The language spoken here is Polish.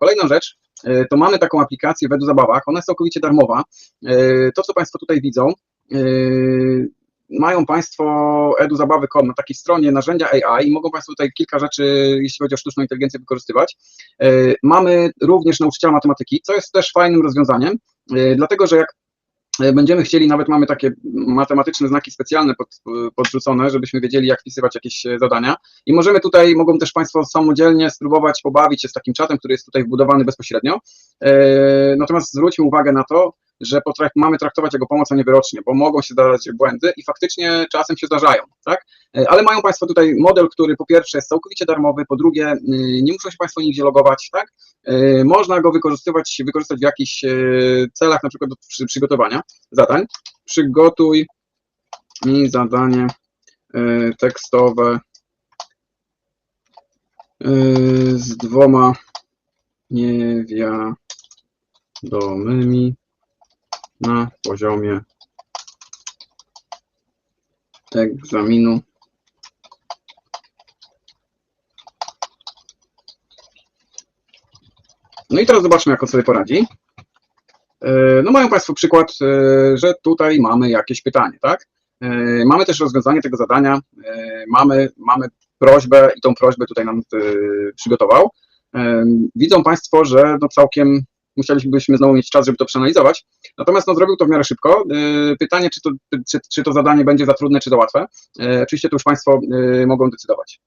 Kolejna rzecz, e, to mamy taką aplikację w Zabawach, ona jest całkowicie darmowa. E, To, co Państwo tutaj widzą, e, mają Państwo eduzabawy.com na takiej stronie narzędzia AI i mogą Państwo tutaj kilka rzeczy, jeśli chodzi o sztuczną inteligencję, wykorzystywać. Mamy również nauczyciela matematyki, co jest też fajnym rozwiązaniem, dlatego że jak będziemy chcieli, nawet mamy takie matematyczne znaki specjalne pod, podrzucone, żebyśmy wiedzieli, jak wpisywać jakieś e, zadania. I możemy tutaj, mogą też Państwo samodzielnie spróbować pobawić się z takim czatem, który jest tutaj wbudowany bezpośrednio. E, Natomiast zwróćmy uwagę na to, że potrak- mamy traktować jego pomoc, a nie wyrocznie, bo mogą się zdarzać błędy i faktycznie czasem się zdarzają, tak? E, Ale mają Państwo tutaj model, który po pierwsze jest całkowicie darmowy, po drugie y, nie muszą się Państwo nigdzie logować, tak? E, Można go wykorzystywać, wykorzystać w jakichś e, celach, na przykład do przy, przygotowania zadań. Przygotuj mi zadanie e, tekstowe e, z dwoma niewiadomymi na poziomie egzaminu. No i teraz zobaczmy, jak on sobie poradzi. E, No mają Państwo przykład, e, że tutaj mamy jakieś pytanie, tak? E, Mamy też rozwiązanie tego zadania, mamy, mamy prośbę i tą prośbę tutaj nam przygotował. Widzą Państwo, że no całkiem musielibyśmy znowu mieć czas, żeby to przeanalizować. Natomiast no, zrobił to w miarę szybko. E, Pytanie, czy to, czy, czy to zadanie będzie za trudne, czy za łatwe. E, Oczywiście to już Państwo e, mogą decydować.